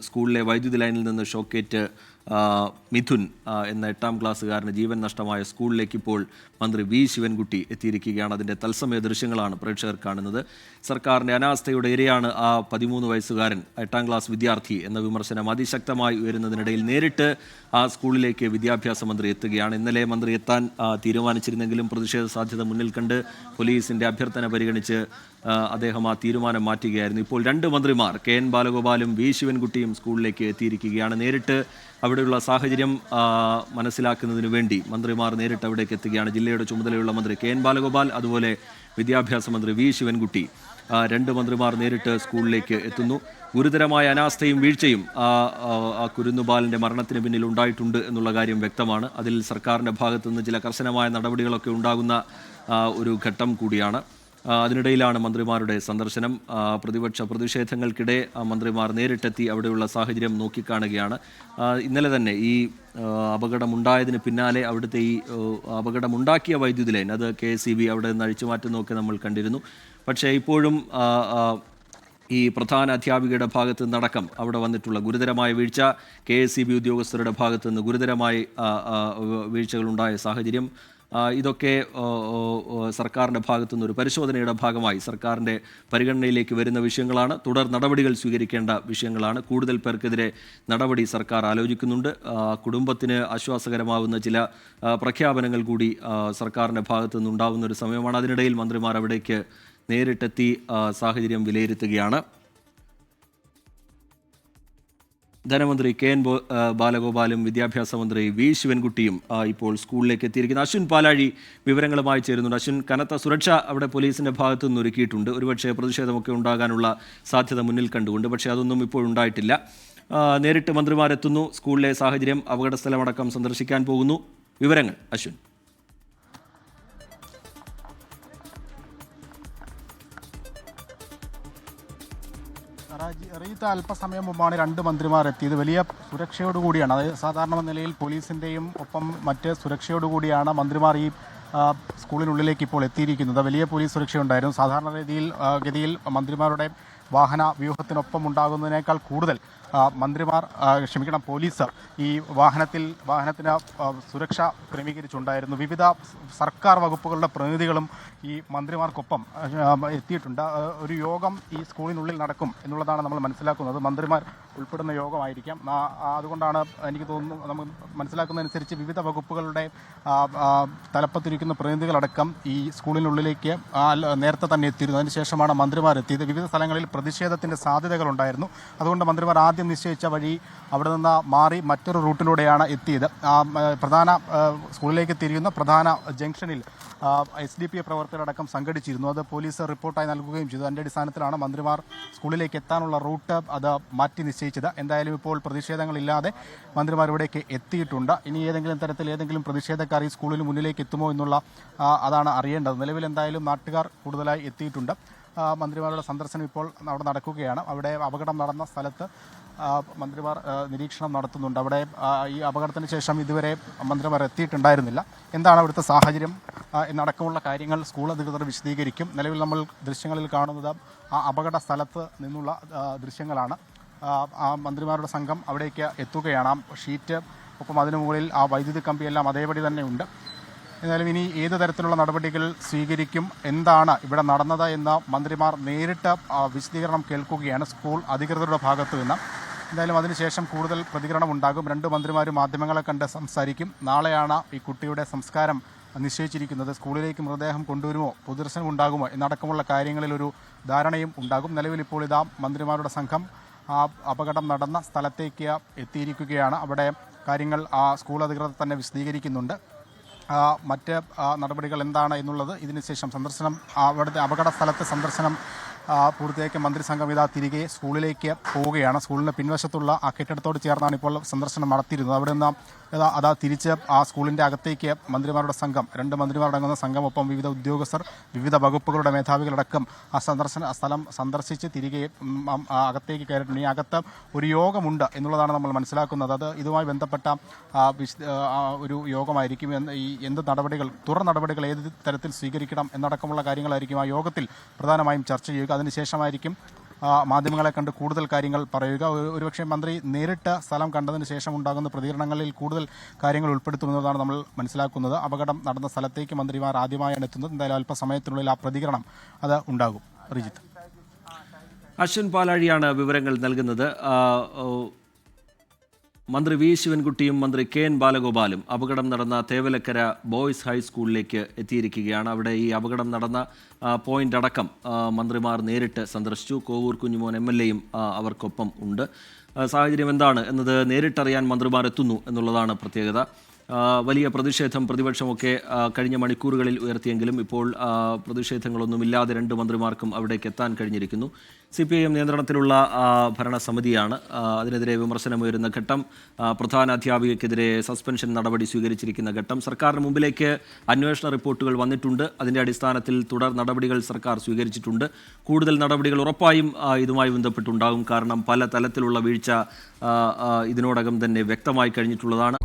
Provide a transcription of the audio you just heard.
സ്കൂളിലെ വൈദ്യുതി ലൈനിൽ നിന്ന് ഷോക്കേറ്റ് മിഥുൻ എന്ന എട്ടാം ക്ലാസ്സുകാരന് ജീവൻ നഷ്ടമായ സ്കൂളിലേക്ക് ഇപ്പോൾ മന്ത്രി വി. ശിവൻകുട്ടി എത്തിയിരിക്കുകയാണ്. അതിന്റെ തത്സമയ ദൃശ്യങ്ങളാണ് പ്രേക്ഷകർ കാണുന്നത്. സർക്കാരിന്റെ അനാസ്ഥയുടെ ഇരയാണ് ആ പതിമൂന്ന് വയസ്സുകാരൻ എട്ടാം ക്ലാസ് വിദ്യാർത്ഥി എന്ന വിമർശനം അതിശക്തമായി ഉയരുന്നതിനിടയിൽ നേരിട്ട് ആ സ്കൂളിലേക്ക് വിദ്യാഭ്യാസ മന്ത്രി എത്തുകയാണ്. ഇന്നലെ മന്ത്രി എത്താൻ തീരുമാനിച്ചിരുന്നെങ്കിലും പ്രതിഷേധ സാധ്യത മുന്നിൽ കണ്ട് പോലീസിന്റെ അഭ്യർത്ഥന പരിഗണിച്ച് അദ്ദേഹം ആ തീരുമാനം മാറ്റുകയായിരുന്നു. ഇപ്പോൾ രണ്ട് മന്ത്രിമാർ കെ. എൻ. ബാലഗോപാലും വി. ശിവൻകുട്ടിയും സ്കൂളിലേക്ക് എത്തിയിരിക്കുകയാണ്. നേരിട്ട് അവിടെയുള്ള സാഹചര്യം മനസ്സിലാക്കുന്നതിന് വേണ്ടി മന്ത്രിമാർ നേരിട്ട് അവിടേക്ക് എത്തുകയാണ്. ജില്ലയുടെ ചുമതലയുള്ള മന്ത്രി കെ എൻ ബാലഗോപാൽ അതുപോലെ വിദ്യാഭ്യാസ മന്ത്രി വി ശിവൻകുട്ടി. രണ്ട് മന്ത്രിമാർ നേരിട്ട് സ്കൂളിലേക്ക് എത്തുന്നു. ഗുരുതരമായ അനാസ്ഥയും വീഴ്ചയും ആ കുരുന്നുബാലിന്റെ മരണത്തിന് പിന്നിൽ ഉണ്ടായിട്ടുണ്ട് എന്നുള്ള കാര്യം വ്യക്തമാണ്. അതിൽ സർക്കാരിന്റെ ഭാഗത്തുനിന്ന് ചില കർശനമായ നടപടികളൊക്കെ ഉണ്ടാകുന്ന ഒരു ഘട്ടം കൂടിയാണ്. അതിനിടയിലാണ് മന്ത്രിമാരുടെ സന്ദർശനം. പ്രതിപക്ഷ പ്രതിഷേധങ്ങൾക്കിടെ മന്ത്രിമാർ നേരിട്ടെത്തി അവിടെയുള്ള സാഹചര്യം നോക്കിക്കാണുകയാണ്. ഇന്നലെ തന്നെ ഈ അപകടമുണ്ടായതിന് പിന്നാലെ അവിടുത്തെ ഈ അപകടമുണ്ടാക്കിയ വൈദ്യുതി ലൈൻ അത് കെ എസ് അവിടെ നിന്ന് അഴിച്ചു മാറ്റുന്നതൊക്കെ നമ്മൾ കണ്ടിരുന്നു. പക്ഷേ ഇപ്പോഴും ഈ പ്രധാന അധ്യാപികയുടെ ഭാഗത്ത് നിന്നടക്കം അവിടെ വന്നിട്ടുള്ള ഗുരുതരമായ വീഴ്ച കെ എസ് സി ബി ഉദ്യോഗസ്ഥരുടെ ഭാഗത്ത് നിന്ന് ഗുരുതരമായി വീഴ്ചകളുണ്ടായ സാഹചര്യം ഇതൊക്കെ സർക്കാരിന്റെ ഭാഗത്തു നിന്നൊരു ഒരു പരിശോധനയുടെ ഭാഗമായി സർക്കാരിന്റെ പരിഗണനയിലേക്ക് വരുന്ന വിഷയങ്ങളാണ്. തുടർ നടപടികൾ സ്വീകരിക്കേണ്ട വിഷയങ്ങളാണ്. കൂടുതൽ പേർക്കെതിരെ നടപടി സർക്കാർ ആലോചിക്കുന്നുണ്ട്. കുടുംബത്തിന് ആശ്വാസകരമാവുന്ന ചില പ്രഖ്യാപനങ്ങൾ കൂടി സർക്കാരിന്റെ ഭാഗത്തു നിന്നുണ്ടാവുന്ന ഒരു സമയമാണ്. അതിനിടയിൽ മന്ത്രിമാർ അവിടേക്ക് നേരിട്ടെത്തി സാഹചര്യം വിലയിരുത്തുകയാണ്. ധനമന്ത്രി കെ എൻ ബാലഗോപാലും വിദ്യാഭ്യാസ മന്ത്രി വി ശിവൻകുട്ടിയും ഇപ്പോൾ സ്കൂളിലേക്ക് എത്തിയിരിക്കുന്നു. അശ്വിൻ പാലാഴി വിവരങ്ങളുമായി ചേരുന്നുണ്ട്. അശ്വിൻ കനത്ത സുരക്ഷ അവിടെ പോലീസിന്റെ ഭാഗത്തു നിന്ന് ഒരുക്കിയിട്ടുണ്ട്. ഒരുപക്ഷെ പ്രതിഷേധമൊക്കെ ഉണ്ടാകാനുള്ള സാധ്യത മുന്നിൽ കണ്ടുകൊണ്ട് പക്ഷേ അതൊന്നും ഇപ്പോൾ ഉണ്ടായിട്ടില്ല. നേരിട്ട് മന്ത്രിമാരെത്തുന്നു. സ്കൂളിലെ സാഹചര്യം അപകടസ്ഥലമടക്കം സന്ദർശിക്കാൻ പോകുന്നു. വിവരങ്ങൾ അശ്വിൻ. റാജി- റീത്ത അല്പസമയം മുമ്പാണ് രണ്ട് മന്ത്രിമാർ എത്തിയത്. വലിയ സുരക്ഷയോടുകൂടിയാണ് അതായത് സാധാരണ നിലയിൽ പോലീസിന്റെയും ഒപ്പം മറ്റ് സുരക്ഷയോടുകൂടിയാണ് മന്ത്രിമാർ ഈ സ്കൂളിനുള്ളിലേക്ക് ഇപ്പോൾ എത്തിയിരിക്കുന്നത്. വലിയ പോലീസ് സുരക്ഷയുണ്ടായിരുന്നു. സാധാരണ രീതിയിൽ ഗതിയിൽ മന്ത്രിമാരുടെ വാഹന വ്യൂഹത്തിനൊപ്പം ഉണ്ടാകുന്നതിനേക്കാൾ കൂടുതൽ മന്ത്രിമാർ ക്ഷമിക്കണം പോലീസ് ഈ വാഹനത്തിൽ വാഹനത്തിന് സുരക്ഷ ക്രമീകരിച്ചുണ്ടായിരുന്നു. വിവിധ സർക്കാർ വകുപ്പുകളുടെ പ്രതിനിധികളും ഈ മന്ത്രിമാർക്കൊപ്പം എത്തിയിട്ടുണ്ട്. ഒരു യോഗം ഈ സ്കൂളിനുള്ളിൽ നടക്കും എന്നുള്ളതാണ് നമ്മൾ മനസ്സിലാക്കുന്നത്. മന്ത്രിമാർ ഉൾപ്പെടുന്ന യോഗമായിരിക്കാം. അതുകൊണ്ടാണ് എനിക്ക് തോന്നുന്നു നമ്മൾ മനസ്സിലാക്കുന്നതനുസരിച്ച് വിവിധ വകുപ്പുകളുടെ തലപ്പത്തിരിക്കുന്ന പ്രതിനിധികളടക്കം ഈ സ്കൂളിനുള്ളിലേക്ക് നേരത്തെ തന്നെ എത്തിയിരുന്നു. അതിനുശേഷമാണ് മന്ത്രിമാർ എത്തിയത്. വിവിധ സ്ഥലങ്ങളിൽ പ്രതിഷേധത്തിന്റെ സാധ്യതകളുണ്ടായിരുന്നു. അതുകൊണ്ട് മന്ത്രിമാർ ആദ്യം നിശ്ചയിച്ച വഴി അവിടെ നിന്ന് മാറി മറ്റൊരു റൂട്ടിലൂടെയാണ് എത്തിയത്. ആ, പ്രധാന സ്കൂളിലേക്ക് തിരിയുന്ന പ്രധാന ജംഗ്ഷനിൽ എസ് ഡി പി പ്രവർത്തകരടക്കം സംഘടിച്ചിരുന്നു. അത് പോലീസ് റിപ്പോർട്ടായി നൽകുകയും ചെയ്തു. അതിന്റെ അടിസ്ഥാനത്തിലാണ് മന്ത്രിമാർ സ്കൂളിലേക്ക് എത്താനുള്ള റൂട്ട് അത് മാറ്റി നിശ്ചയിച്ചത്. എന്തായാലും ഇപ്പോൾ പ്രതിഷേധങ്ങളില്ലാതെ മന്ത്രിമാർ ഇവിടേക്ക് എത്തിയിട്ടുണ്ട്. ഇനി ഏതെങ്കിലും തരത്തിൽ ഏതെങ്കിലും പ്രതിഷേധക്കാർ ഈ സ്കൂളിന് മുന്നിലേക്ക് എത്തുമോ എന്നുള്ള അതാണ് അറിയേണ്ടത്. നിലവിൽ എന്തായാലും നാട്ടുകാർ കൂടുതലായി എത്തിയിട്ടുണ്ട്. മന്ത്രിമാരുടെ സന്ദർശനം ഇപ്പോൾ അവിടെ നടക്കുകയാണ്. അവിടെ അപകടം നടന്ന സ്ഥലത്ത് മന്ത്രിമാർ നിരീക്ഷണം നടത്തുന്നുണ്ട്. അവിടെ ഈ അപകടത്തിന് ശേഷം ഇതുവരെ മന്ത്രിമാർ എത്തിയിട്ടുണ്ടായിരുന്നില്ല. എന്താണ് അവിടുത്തെ സാഹചര്യം? എന്നടക്കമുള്ള കാര്യങ്ങൾ സ്കൂൾ അധികൃതർ വിശദീകരിക്കും. നിലവിൽ നമ്മൾ ദൃശ്യങ്ങളിൽ കാണുന്നത് ആ അപകട സ്ഥലത്ത് നിന്നുള്ള ദൃശ്യങ്ങളാണ്. ആ, മന്ത്രിമാരുടെ സംഘം അവിടേക്ക് എത്തുകയാണ്. ഷീറ്റ് ഒപ്പം അതിനു മുകളിൽ ആ വൈദ്യുതി കമ്പിയെല്ലാം അതേപടി തന്നെ ഉണ്ട്. എന്നാലും ഇനി ഏത് തരത്തിലുള്ള നടപടികൾ സ്വീകരിക്കും എന്താണ് ഇവിടെ നടന്നത് എന്ന് മന്ത്രിമാർ നേരിട്ട് വിശദീകരണം കേൾക്കുകയാണ് സ്കൂൾ അധികൃതരുടെ ഭാഗത്തു നിന്ന്. എന്തായാലും അതിനുശേഷം കൂടുതൽ പ്രതികരണം ഉണ്ടാകും. രണ്ട് മന്ത്രിമാരും മാധ്യമങ്ങളെ കണ്ട് സംസാരിക്കും. നാളെയാണ് ഈ കുട്ടിയുടെ സംസ്കാരം നിശ്ചയിച്ചിരിക്കുന്നത്. സ്കൂളിലേക്ക് മൃതദേഹം കൊണ്ടുവരുമോ? പൊതുദർശനം ഉണ്ടാകുമോ? എന്നടക്കമുള്ള കാര്യങ്ങളിലൊരു ധാരണയും ഉണ്ടാകും. നിലവിൽ ഇപ്പോൾ ഇതാ മന്ത്രിമാരുടെ സംഘം ആ അപകടം നടന്ന സ്ഥലത്തേക്ക് എത്തിയിരിക്കുകയാണ്. അവിടെ കാര്യങ്ങൾ ആ സ്കൂൾ അധികൃതർ തന്നെ വിശദീകരിക്കുന്നുണ്ട്. മറ്റ് നടപടികൾ എന്താണ് എന്നുള്ളത്. ഇതിനുശേഷം സന്ദർശനം അവിടുത്തെ അപകട സ്ഥലത്ത് സന്ദർശനം പൂർത്തിയാക്കിയ മന്ത്രിസംഘം ഇതാ തിരികെ സ്കൂളിലേക്ക് പോവുകയാണ്. സ്കൂളിന്റെ പിൻവശത്തുള്ള ആ കെട്ടിടത്തോട് ചേർന്നാണ് ഇപ്പോൾ സന്ദർശനം നടത്തിയിരുന്നത്. അവിടെ നിന്ന് അതാ തിരിച്ച് ആ സ്കൂളിന്റെ അകത്തേക്ക് മന്ത്രിമാരുടെ സംഘം രണ്ട് മന്ത്രിമാരടങ്ങുന്ന സംഘം ഒപ്പം വിവിധ ഉദ്യോഗസ്ഥർ വിവിധ വകുപ്പുകളുടെ മേധാവികളടക്കം ആ സന്ദർശന സ്ഥലം സന്ദർശിച്ച് തിരികെ അകത്തേക്ക് കയറിയിട്ടുണ്ട്. ഈ അകത്ത് ഒരു യോഗമുണ്ട് എന്നുള്ളതാണ് നമ്മൾ മനസ്സിലാക്കുന്നത്. അത് ഇതുമായി ബന്ധപ്പെട്ട ഒരു യോഗമായിരിക്കും. എന്ന് ഈ എന്ത് നടപടികൾ തുടർ നടപടികൾ ഏത് തരത്തിൽ സ്വീകരിക്കണം എന്നടക്കമുള്ള കാര്യങ്ങളായിരിക്കും ആ യോഗത്തിൽ പ്രധാനമായും ചർച്ച ചെയ്യുക. അതിനുശേഷമായിരിക്കും മാധ്യമങ്ങളെ കണ്ട് കൂടുതൽ കാര്യങ്ങൾ പറയുക. ഒരു- ഒരുപക്ഷെ മന്ത്രി നേരിട്ട് സ്ഥലം കണ്ടതിന് ശേഷം ഉണ്ടാകുന്ന പ്രതികരണങ്ങളിൽ കൂടുതൽ കാര്യങ്ങൾ ഉൾപ്പെടുത്തുന്നതാണ് നമ്മൾ മനസ്സിലാക്കുന്നത്. അപകടം നടന്ന സ്ഥലത്തേക്ക് മന്ത്രിമാർ ആദ്യമായാണ് എത്തുന്നത്. എന്തായാലും അല്പസമയത്തിനുള്ളിൽ ആ പ്രതികരണം അത് ഉണ്ടാകും. റിജിത്ത്. അശ്വിൻ പാലാഴിയാണ് വിവരങ്ങൾ നൽകുന്നത്. മന്ത്രി വി ശിവൻകുട്ടിയും മന്ത്രി കെ എൻ ബാലഗോപാലും അപകടം നടന്ന തേവലക്കര ബോയ്സ് ഹൈസ്കൂളിലേക്ക് എത്തിയിരിക്കുകയാണ്. അവിടെ ഈ അപകടം നടന്ന പോയിന്റ് അടക്കം മന്ത്രിമാർ നേരിട്ട് സന്ദർശിച്ചു. കോവൂർ കുഞ്ഞുമോൻ എം എൽ എയും അവർക്കൊപ്പം ഉണ്ട്. സാഹചര്യം എന്താണ് എന്നത് നേരിട്ടറിയാൻ മന്ത്രിമാർ എത്തുന്നു എന്നുള്ളതാണ് പ്രത്യേകത. വലിയ പ്രതിഷേധം പ്രതിപക്ഷമൊക്കെ കഴിഞ്ഞ മണിക്കൂറുകളിൽ ഉയർത്തിയെങ്കിലും ഇപ്പോൾ പ്രതിഷേധങ്ങളൊന്നുമില്ലാതെ രണ്ട് മന്ത്രിമാർക്കും അവിടേക്ക് എത്താൻ കഴിഞ്ഞിരിക്കുന്നു. സി പി ഐ എം നിയന്ത്രണത്തിലുള്ള ഭരണസമിതിയാണ് അതിനെതിരെ വിമർശനമുയരുന്ന ഘട്ടം പ്രധാന അധ്യാപികയ്ക്കെതിരെ സസ്പെൻഷൻ നടപടി സ്വീകരിച്ചിരിക്കുന്ന ഘട്ടം. സർക്കാരിന് മുമ്പിലേക്ക് അന്വേഷണ റിപ്പോർട്ടുകൾ വന്നിട്ടുണ്ട്. അതിന്റെ അടിസ്ഥാനത്തിൽ തുടർ നടപടികൾ സർക്കാർ സ്വീകരിച്ചിട്ടുണ്ട്. കൂടുതൽ നടപടികൾ ഉറപ്പായും ഇതുമായി ബന്ധപ്പെട്ടുണ്ടാകും. കാരണം പല തലത്തിലുള്ള വീഴ്ച ഇതിനോടകം തന്നെ വ്യക്തമായി കഴിഞ്ഞിട്ടുള്ളതാണ്.